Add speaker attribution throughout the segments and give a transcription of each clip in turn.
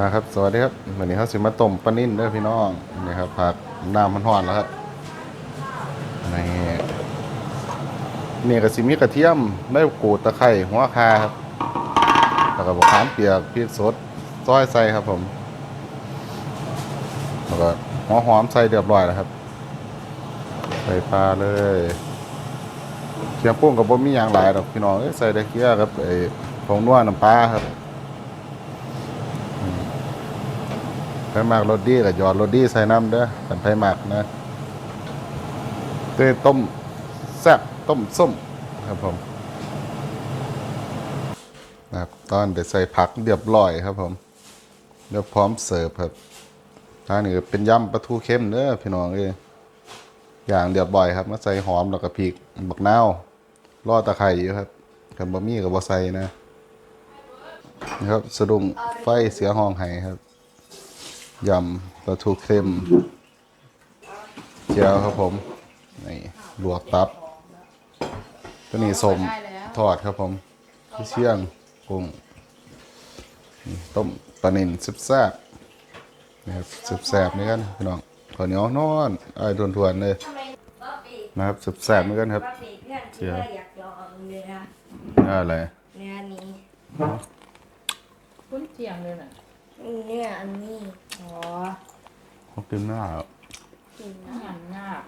Speaker 1: นะครับสวัสดีครับวันนี้เขาสิมาต้มปลานิ่นเด้อพี่น้องนี่ครับผักน้ำมันห่อนแล้วครับนี่นี่ก็สิมีกระเทียมได้กูดตะไคร้หัวคาครับแล้วก็บะขามเปียกพริกสดซอยใส่ครับผมแล้วก็หัวหอมใส่เรียบร้อยแล้วครับ ใส่ปลาเลยเคียงปุ้งกับบ่มีอย่างหลายดอกพี่น้องใส่ได้เคี่ยครับไอ้ผงนัวน้ำปลาครับ ไผ่หมักรสดีกับยอดรสดีใส่น้ำเด้อเป็นไผ่หมักนะเต้ต้มแซ่บต้มส้มครับผมนะครับตอนเดี๋ยวใส่ผักเรียบร้อยครับผมเดี๋ยวพร้อมเสิร์ฟครับทางนี้เป็นยำปลาทูเค็มเด้อพี่น้องเอ้ยอย่างเรียบร้อยครับมาใส่หอมแล้วก็พริกบักนาวรอดตะไคร้อยู่ครับกันบะหมี่กับบะใส่นะนะครับสะดุ้งไฟเสียห้องไห้ครับ ยำปลาทูเค็มเจียวครับผมนี่ลวกตับตัวนี้สมทอดครับผมที่เชียงกุ้งนี่ต้มปลานินซุบแซ่บนี่ครับซุบแซ่บนี่กันพี่น้องข้าวเหนียวนอนไอ้ทวนๆเลย
Speaker 2: ทำไมบ๊อบบี้
Speaker 1: นะครับซุบแซ่บเหมือนกันครับ
Speaker 2: บ๊อบบี้เพื่อนที่ว่าอยากลองเนื้อ
Speaker 1: น่าอะไร
Speaker 2: เนื้อนี้
Speaker 3: คุ้นเจียงเลยน่ะ
Speaker 2: เนื้ออันนี้ อ๋อ
Speaker 1: เขากินหน้า
Speaker 2: กิน
Speaker 3: งานงาบ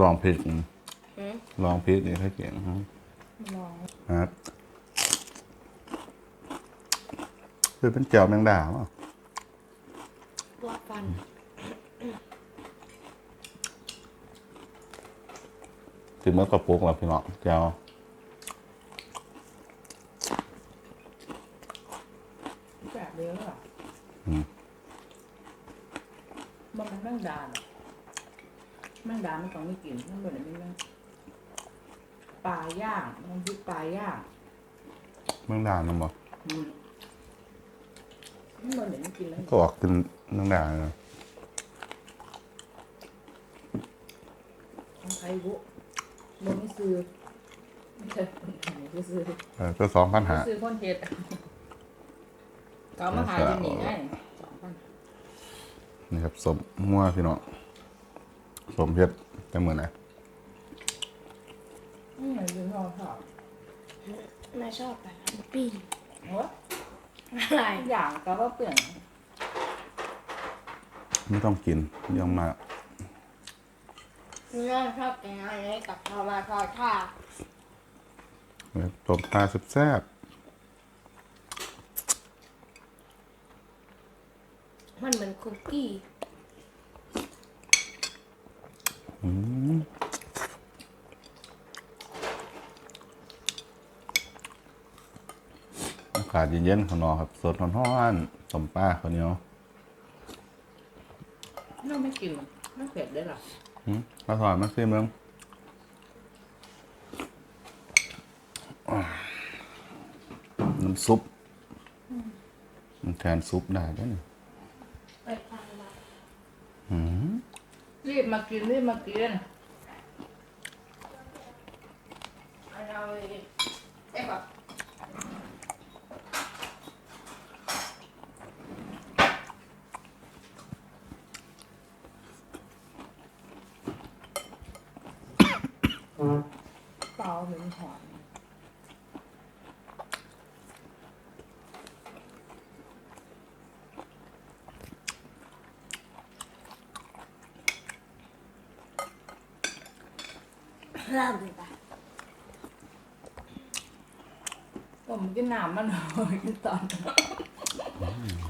Speaker 1: ลองพริก
Speaker 2: หืม
Speaker 1: ลองพริกนี่ให้เก่ง
Speaker 3: ลอง
Speaker 1: นะครับคือเป็นเจียวแมงดาเปล่ะ
Speaker 2: ลวกฟัน
Speaker 1: ถึงเมื่อกระปุกแล้วพี่น้องเจียว
Speaker 3: แบบเยอะอะ
Speaker 1: อืม
Speaker 3: มันมันแม่งดาเนาะแม่งดามันต้องไม่กินมันบ่ได้ไม่แม่งปลาย่างมันคือปลาย่าง
Speaker 1: แมงดาเนาะบ่
Speaker 3: อืมมันบ่ได้ไม่กินแล้ว
Speaker 1: ก็ออกกินแมงดาเนาะ
Speaker 3: ของใครบุบ่ไม่ซื้อไม่ใช่ไม่ซื้อ
Speaker 1: เออก็สองพันหา
Speaker 3: ซื้อคนเฮ็ดก็เอามาขายที่นี่ไงสองพัน
Speaker 1: นี่ครับสมมั่วพี่น้อง สมเพ็ดแต่เหมือนไหน
Speaker 3: อืมยืนรอถอด
Speaker 2: แม่ชอบแบบนั้นปิ้ง
Speaker 3: โอ้ย
Speaker 2: อะไร
Speaker 3: อย่างก็ว่าเปลี่ยน
Speaker 1: ไม่ต้องกินยังมา
Speaker 2: แม่ชอบกินอันนี้กับทอมาทอดค่ะ
Speaker 1: เนี่ยต้มปลาแซ่บ
Speaker 2: มันเหมือนคุกกี้
Speaker 1: ๆ อืมอากาศเย็นๆข้างนอกครับ สดร้อนๆต้มปลาข้าวเหนียว
Speaker 3: เราไม่กินไม่เผ็ดได้หรอ
Speaker 1: อืมข้าวถอนมาซิเมืองน้ำซุป มันแทนซุปได้ด้วยนี่
Speaker 2: ไปฟังมา
Speaker 1: อืม
Speaker 3: รีบมากินรีบมากิน
Speaker 2: เอาเราเลยไอ้แบบ
Speaker 3: เปล่าเหม็นหอม
Speaker 2: เริ่มเลยปะ
Speaker 3: ผมกินน้ำมันหน่อยกินตอน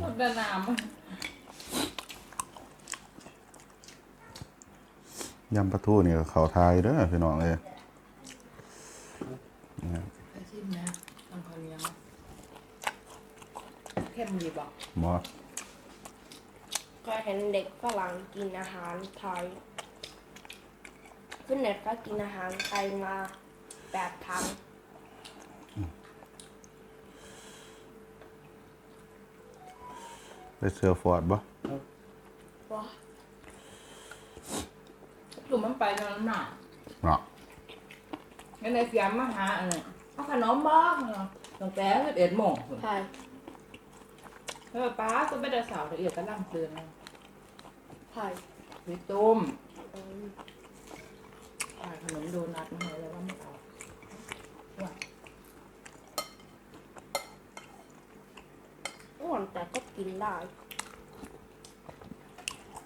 Speaker 3: มันเป็นน้ำมัน
Speaker 1: ยำปลาทูนี่ก็เขาทายเด้อพี่น้องเลยนะครับ
Speaker 3: ไปชิมนะทำข้าวเหนียวเข้มดีบอก
Speaker 1: หมอ
Speaker 2: ก็เห็นเด็กฝรั่งกินอาหารไทย ขึ้นเน็ตก็กินอาหารไทยมาแบบทั้ง
Speaker 1: ไปเสือฟอร์ดบ่
Speaker 2: ว้า
Speaker 3: หลุมมันไปนอนหนา
Speaker 1: เนาะ
Speaker 3: งั้นในเสียมมาหาอันนี้เอาขนมบ้างเนาะตั้งแต่สิบเอ็ดโมง
Speaker 2: ใช่
Speaker 3: อป้าก็ไม่ได้สาวละเอียดก็ล่างเตือนนะ
Speaker 2: ไผ่
Speaker 3: ไปต้ม
Speaker 2: อืม
Speaker 3: ขายขนมโดนัทมาให้แล้วว่าไม่เอาว่า
Speaker 2: อ้วนแต่ก็กินได้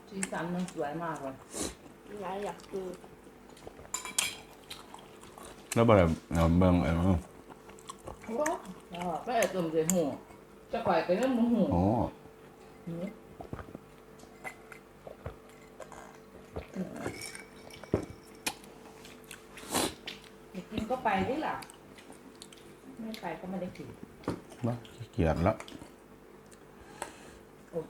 Speaker 3: สีสันมันสวยมากเลย
Speaker 2: ยายอยากกิน
Speaker 1: แล้วบ่ได้เอาเบิ่งไอ้มัน
Speaker 3: แล้วก็ไอ้ต้มใส่หูจะปล่อยไปเรื่องหมูหู
Speaker 1: โอ้
Speaker 3: หืม อยากกินก็ไปดิล่ะไม่ไปก็ไม่ได้กิน
Speaker 1: บ่ขี้เกียจแล้ว
Speaker 3: โอ้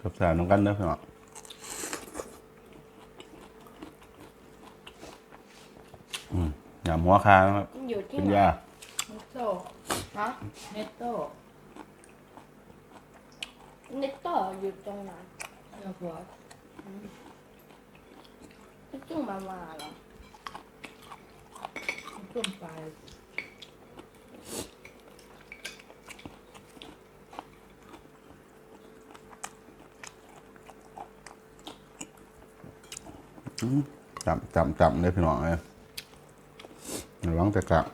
Speaker 1: กับแซ่บนำกันเด้อพี่น้องอื มยำหัวคานะครับ
Speaker 2: มันอยู่ที่
Speaker 1: กิน
Speaker 2: ไหน
Speaker 1: ยา
Speaker 3: เนตโต้
Speaker 2: ฮะ
Speaker 3: เนตโต้
Speaker 2: เนตเตอร์อยู่ตรงไหน
Speaker 3: เจ้าหัว
Speaker 2: พี่จุ้งมามาเหรอ
Speaker 3: ช่วงปลาย
Speaker 1: จำจำจำเลยพี่น้องเลย ระวังจะกลับ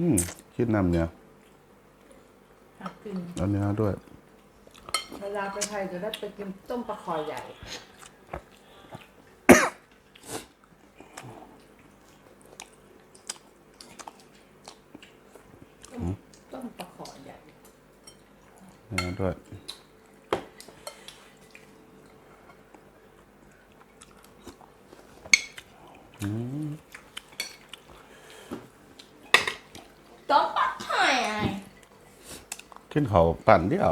Speaker 1: อืมคิดนำเนี่ย
Speaker 3: กกิน
Speaker 1: เอาเนื้อด้วย
Speaker 3: เวลาไปไทยจะได้ไปกินต้มปลาคอยใหญ่ต้มปลาคอยใหญ่
Speaker 1: เนื้อด้วย
Speaker 2: ต้องปัดไทยไง
Speaker 1: ขึ้นเขาปั่นเดียว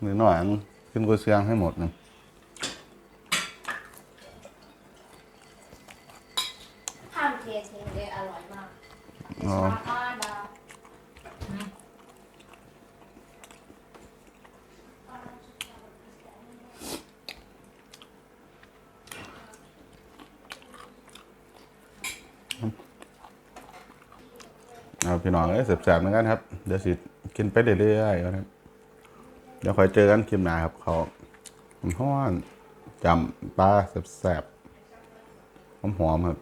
Speaker 1: หรือหน่อยอันขึ้นกุเชียงให้หมดนะ
Speaker 2: ข้ามเททิ้งเลยอร่อยมาก
Speaker 1: อ๋อ
Speaker 2: ชาอา ดา
Speaker 1: เอาพี่น้องเอ้ยแสบๆเหมือนกันครับ เดี๋ยวสิกินไปเรื่อยๆครับ เดี๋ยวคอยเจอกันคลิปหน้าครับเขาห้อนจำปลาแสบๆหอมๆครับ